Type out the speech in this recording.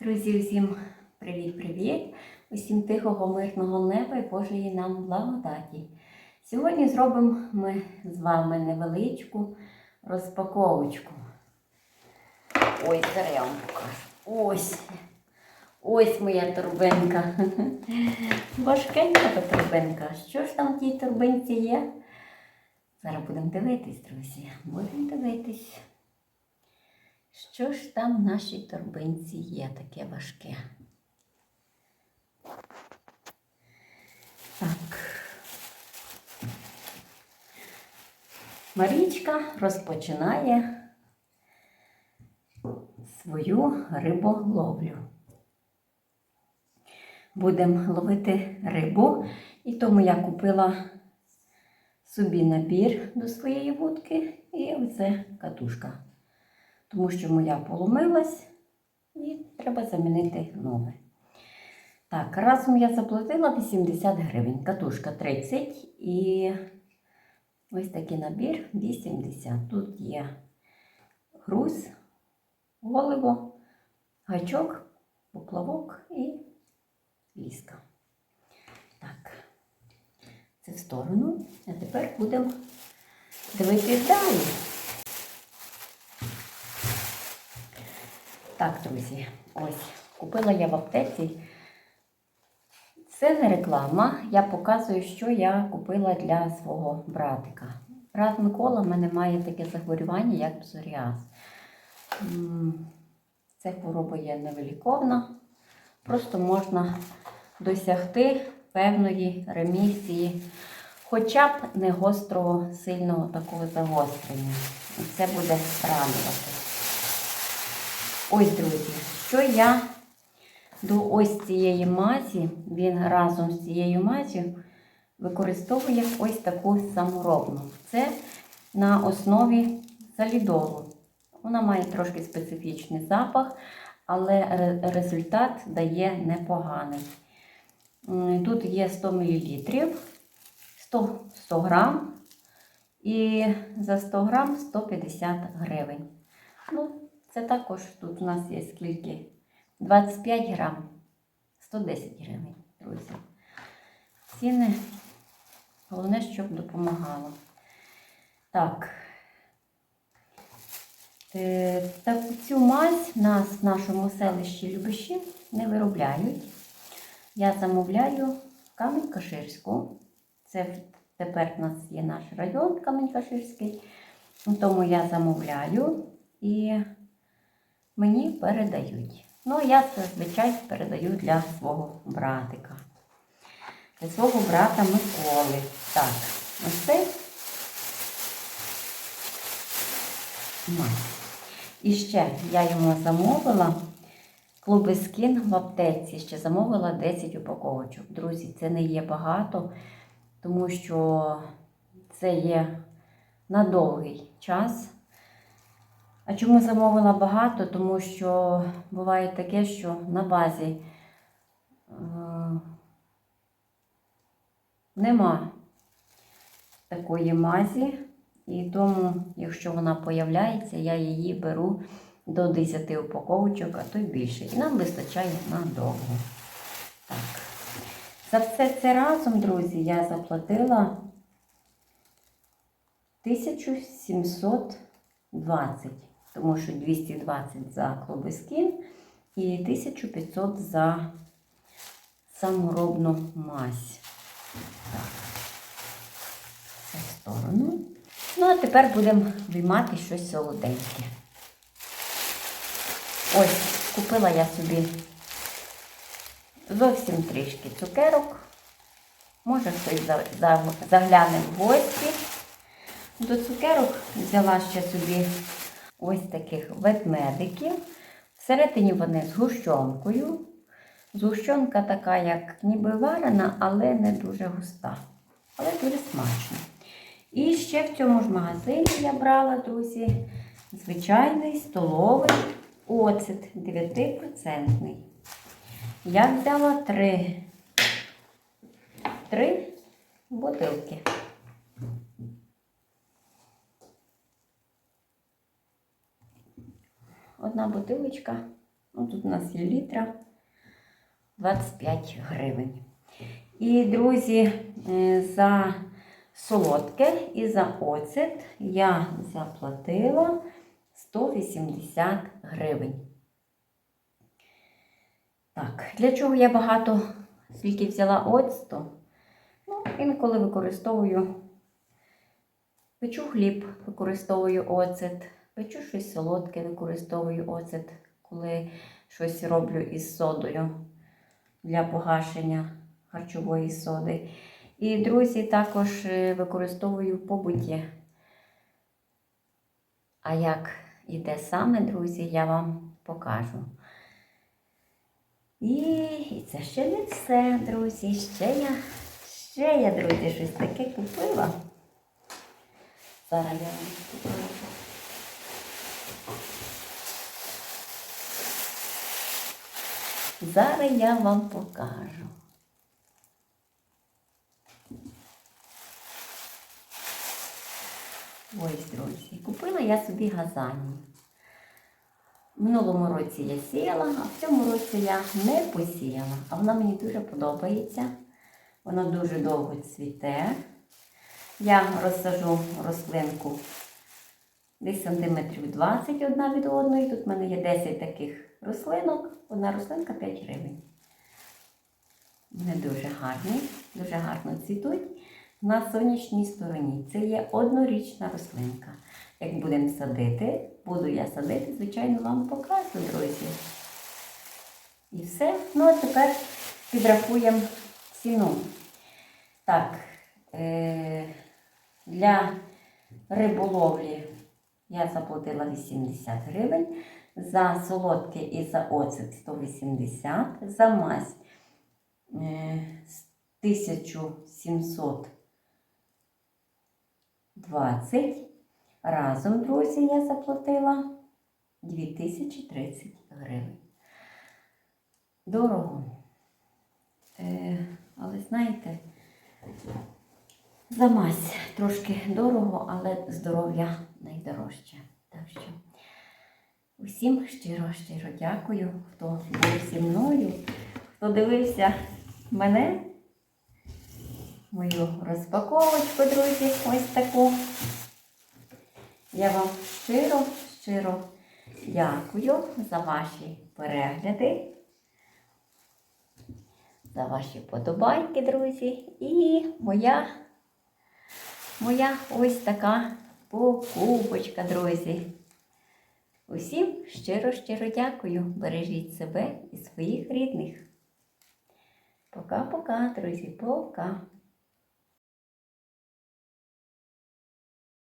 Друзі, усім привіт-привіт! Усім тихого, мирного неба і Божої нам благодаті. Сьогодні зробимо ми з вами невеличку розпаковочку. Ось, зараз я вам покажу. Ось. Ось моя торбинка. Важкенька та торбинка. Що ж там в тій торбинці є? Зараз будемо дивитись, друзі. Будемо дивитись. Що ж там в нашій торбинці є таке важке? Так. Марічка розпочинає свою риболовлю. Будемо ловити рибу, і тому я купила собі набір до своєї вудки і оце катушка тому що моя поломилась і треба замінити нове. Так, разом я заплатила 80 гривень, катушка 30 і ось такий набір 80. Тут є груз, голово, гачок, поплавок і ліска. Так, це в сторону. А тепер будемо дивитися далі. Так, друзі, ось купила я в аптеці. Це не реклама. Я показую, що я купила для свого братика. Брат Микола в мене має таке захворювання, як псоріаз. Це хвороба є невиліковна. Просто можна досягти певної ремісії, хоча б не гострого, сильного такого загострення. І це буде радувати. Ось, друзі, що я до ось цієї мазі, він разом з цією мазю використовує ось таку саморобну. Це на основі салідолу. Вона має трошки специфічний запах, але результат дає непоганий. Тут є 100 мл, 100, 100 грам і за 100 грам 150 гривень. Ну, це також тут у нас є скільки? 25 грам, 110 гривень, друзі. Ціни, головне, щоб допомагало. Так. Е, цю мазь нас в нашому селищі Любиші не виробляють. Я замовляю Камінь-Каширську. Це тепер в нас є наш район Камінь-Каширський. Тому я замовляю і мені передають. Ну, я зазвичай передаю для свого братика. Для свого брата Миколи. Так, ось це. І ще я йому замовила клуби скін в аптеці. Ще замовила 10 упаковочок. Друзі, це не є багато, тому що це є на довгий час. А чому замовила багато? Тому що буває таке, що на базі е, нема такої мазі, і тому, якщо вона появляється, я її беру до 10 упаковочок, а то й більше. І нам вистачає надовго. Так. За все це разом, друзі, я заплатила 1720 тому що 220 за клобискін і 1500 за саморобну мазь. Так, в сторону. Ну, а тепер будемо виймати щось солоденьке. Ось, купила я собі зовсім трішки цукерок. Може хтось за- за- загляне в гості. До цукерок взяла ще собі ось таких ведмедиків. Всередині вони з гущонкою. Згущенка така, як ніби варена, але не дуже густа. Але дуже смачно. І ще в цьому ж магазині я брала, друзі, звичайний столовий оцет 9%. Я взяла три, три бутилки. Одна бутилочка Ну, тут у нас є літра 25 гривень. І, друзі, е, за солодке і за оцет я заплатила 180 гривень. Так, для чого я багато скільки взяла оцту? Ну, інколи використовую, печу хліб, використовую оцет, печу щось солодке, використовую оцет, коли щось роблю із содою для погашення харчової соди. І, друзі, також е, використовую в побуті. А як іде саме, друзі, я вам покажу. І, і це ще не все, друзі. Ще я, ще я, друзі, щось таке купила. Зараз я вам покажу. Зараз я вам покажу. Ось, друзі, купила я собі газані. В минулому році я сіяла, а в цьому році я не посіяла. А вона мені дуже подобається. Вона дуже довго цвіте. Я розсажу рослинку десь сантиметрів 20 одна від одної. Тут в мене є 10 таких рослинок. Одна рослинка 5 гривень. Вони дуже гарні, дуже гарно цвітуть на сонячній стороні. Це є однорічна рослинка. Як будемо садити, буду я садити, звичайно, вам покажу, друзі. І все. Ну, а тепер підрахуємо ціну. Так, е- для риболовлі я заплатила 80 гривень. За солодке і за оцет 180, за мазь е, 1720. Разом, друзі, я заплатила 2030 гривень. Дорого. Е, але знаєте, за мазь трошки дорого, але здоров'я найдорожче. Так що усім щиро-щиро дякую, хто був зі мною, хто дивився мене, мою розпаковочку, друзі, ось таку. Я вам щиро, щиро дякую за ваші перегляди, за ваші подобайки, друзі. І моя, моя ось така покупочка, друзі. Усім щиро-щиро дякую. Бережіть себе і своїх рідних. Пока-пока, друзі, пока.